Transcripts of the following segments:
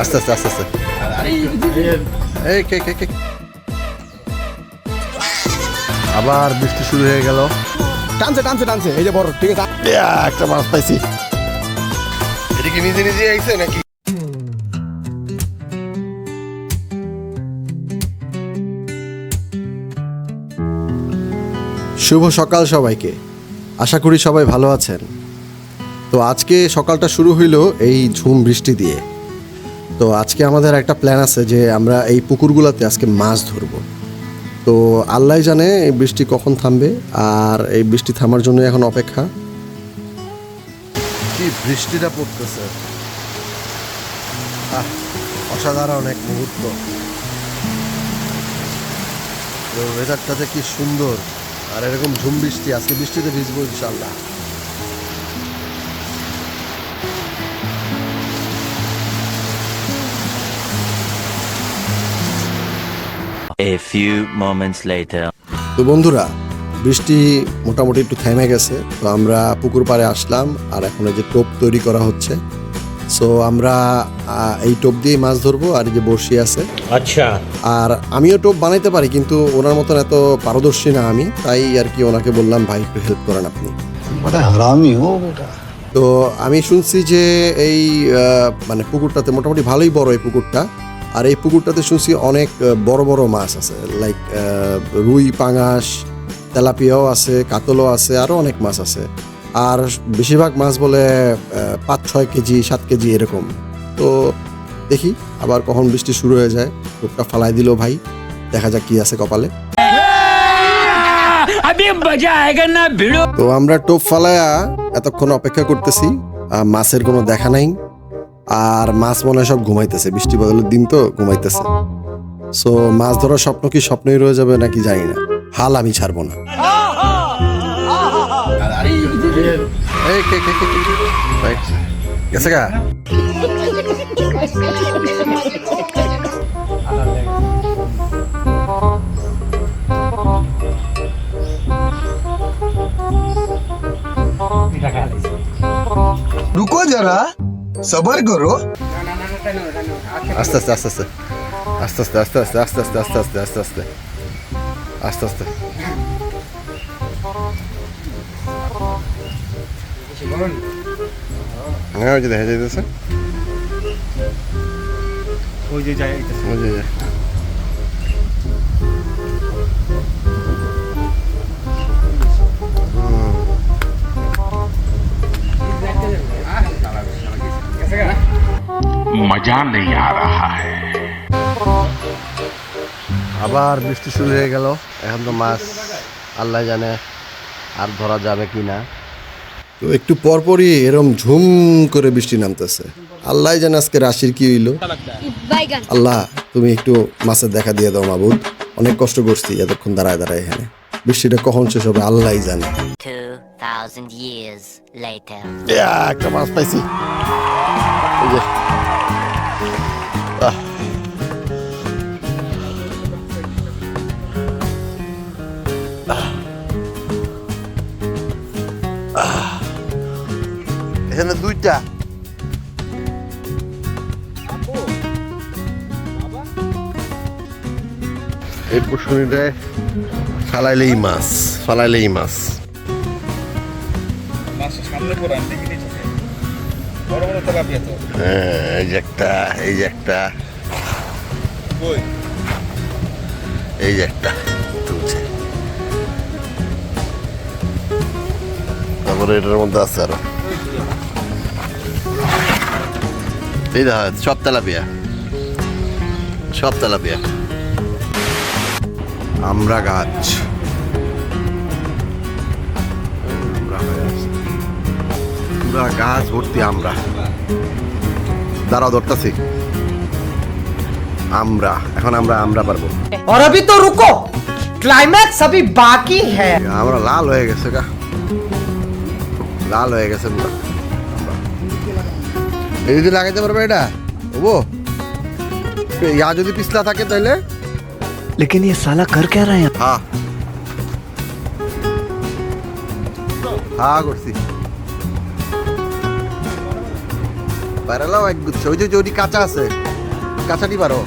আস্তে আস্তে আস্তে আস্তে। এই কে কে কে আবার বৃষ্টি শুরু হয়ে গেল। টানছে টানছে টানছে। এই যে বড় ঠিক আছে। একটা মাছ পাইছি। এটা কি নিজে নিজে আইছে নাকি? শুভ সকাল সবাইকে। আশা করি সবাই ভালো আছেন। তো আজকে সকালটা শুরু হইল এই ঝুম বৃষ্টি দিয়ে। তো আজকে আমাদের একটা প্ল্যান আছে যে আমরা এই পুকুরগুলোতে আজকে মাছ ধরবো। তো আল্লাহ জানে এই বৃষ্টি কখন থামবে আর এই বৃষ্টি থামার জন্য এখন অপেক্ষা। কি বৃষ্টিটা পড়তেছে। অসাধারণ এক মুহূর্ত। ওয়েদারটাতে কি সুন্দর। আর এরকম ঝুম বৃষ্টি, আজকে বৃষ্টিতে ভিজবো ইনশাল্লাহ A few moments later. তো বন্ধুরা বৃষ্টি মোটামুটি একটু থেমে গেছে তো আমরা পুকুর পাড়ে আসলাম আর এখন এই যে টোপ তৈরি করা হচ্ছে। সো আমরা এই টোপ দিয়ে মাছ ধরবো আর যে বড়শি আছে। আচ্ছা। আর আমিও টোপ বানাইতে পারি কিন্তু ওনার মতন এত পারদর্শী না আমি তাই আর কি ওনাকে বললাম ভাই একটু হেল্প করেন আপনি। তো আমি শুনছি যে এই মানে পুকুরটাতে মোটামুটি ভালোই বড় এই পুকুরটা। আর এই পুকুরটাতে শুনছি অনেক বড় বড় মাছ আছে। লাইক রুই পাঙাশ তেলাপিয়াও আছে কাতলও আছে আরও অনেক মাছ আছে। আর বেশিরভাগ মাছ বলে পাঁচ ছয় কেজি সাত কেজি এরকম। তো দেখি আবার কখন বৃষ্টি শুরু হয়ে যায়। টুকটা ফালাই দিল ভাই দেখা যাক কি আছে কপালে। তো আমরা টোপ ফালায়া এতক্ষণ অপেক্ষা করতেছি মাছের কোনো দেখা নাই। আর মাছ মনে হয় সব ঘুমাইতেছে। বৃষ্টি বদলের দিন তো ঘুমাইতেছে। সো মাছ ধরার স্বপ্ন কি স্বপ্নই রয়ে যাবে নাকি জানি না। হাল আমি ছাড়বো না। রুকো যারা সবার করো আস্তে আস্তে আস্তে আস্তে আস্তে আস্তে আস্তে আস্তে আস্তে আস্তে আস্তে আস্তে আস্তে আস্তে আস্তে হ্যাঁ ওই যে দেখা যাইতেছে ওই যে যায় ওই যে मजा नहीं आ रहा है আবার বৃষ্টি শুরু হয়ে গেল এখন তো মাছ আল্লাহ জানে আর ধরা যাবে কি না তো একটু পরপরই এরম ঝুম করে বৃষ্টি নামতেছে আল্লাহ জানে আজকে রাশির কি হইলো বাইগান আল্লাহ তুমি একটু মাছের দেখা দিয়ে দাও মাবুদ অনেক কষ্ট করছি এতক্ষণ দাঁড়ায় দাঁড়ায় এখানে বৃষ্টিটা কখন শেষ হবে আল্লাহই জানে 2000 years later ইয়া, একটা মাছ পাইছি এখানে দুইটা। এই পুষ্করিটায় ফালাইলেই মাছ ফালাইলেই মাছ। সামনে পড়ান এই যে একটা এই যে একটা। এই যে একটা তুলছে। তারপরে এটার মধ্যে আছে আরও। এই দেখা সব তেলাপিয়া। সব তেলাপিয়া। আমরা গাছ পুরা গাছ ভর্তি আমরা দাঁড়াও ধরতেছি আমরা এখন আমরা আমরা পারবো और अभी तो रुको क्लाइमैक्स अभी बाकी है আমরা লাল হয়ে গেছে গা লাল হয়ে গেছে পুরো এই যদি লাগাইতে পারবে এটা ও ইয়া যদি পিছলা থাকে তাহলে लेकिन ये साला कर क्या रहे हैं হ্যাঁ হ্যাঁ করছি পারালাও এক গুচ্ছ। ওই যে যদি কাঁচা আছে। কাঁচাটি পারো।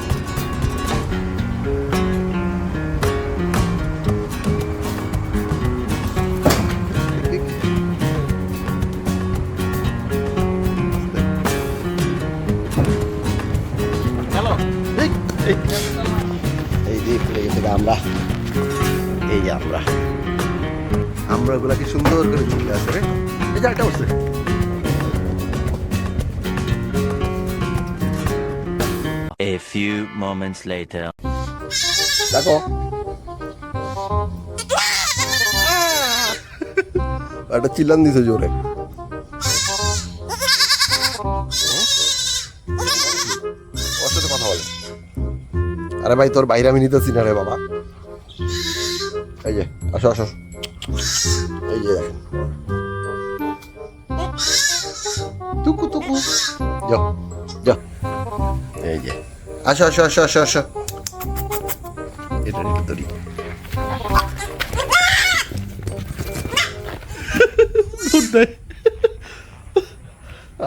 এই, যে ফেলে গেছে আমরা। এই আমরা। আমরা ওগুলাকে সুন্দর করে চলে আসে রে। এই যে একটা A few moments later. দেখো একটা চিল্লান দিছে জোরে ওর সাথে কথা বলে আরে ভাই তোর বাইরে আমি নিতেছি না রে বাবা। এই যে আসো আসো। এই যে দেখেন। টুকু টুকু। যাও। আসো আসো আসো আসো আসো। এটা একটু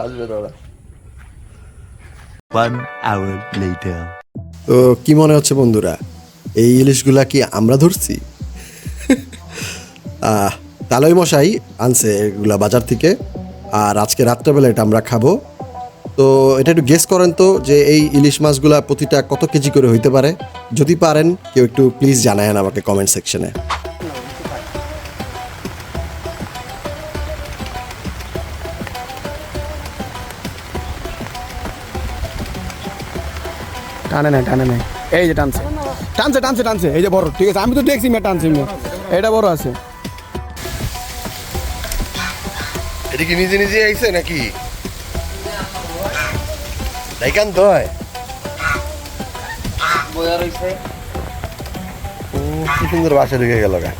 আসবে ওরা. তো কি মনে হচ্ছে বন্ধুরা? এই ইলিশগুলা কি আমরা ধরছি? আহ, তালই মশাই আনছে এগুলা বাজার থেকে। আর আজকে রাত্রেবেলা এটা আমরা খাব। তো এটা একটু গেস করেন তো যে এই ইলিশ মাছগুলা প্রতিটা কত কেজি করে হইতে পারে? যদি পারেন কেউ একটু প্লিজ জানায়েন আমাকে কমেন্ট সেকশনে টানে নাই টানে নাই। এই যে টানছে। টানছে টানছে টানছে। এই যে বড় ঠিক আছে। আমি তো দেখছি মেয়ে টানছে মেয়ে। এটা বড় আছে। এটা কি নিজে নিজে আইছে নাকি? দাইকান তো হয়। কি সুন্দর বাসা ঢুকে গেল গা।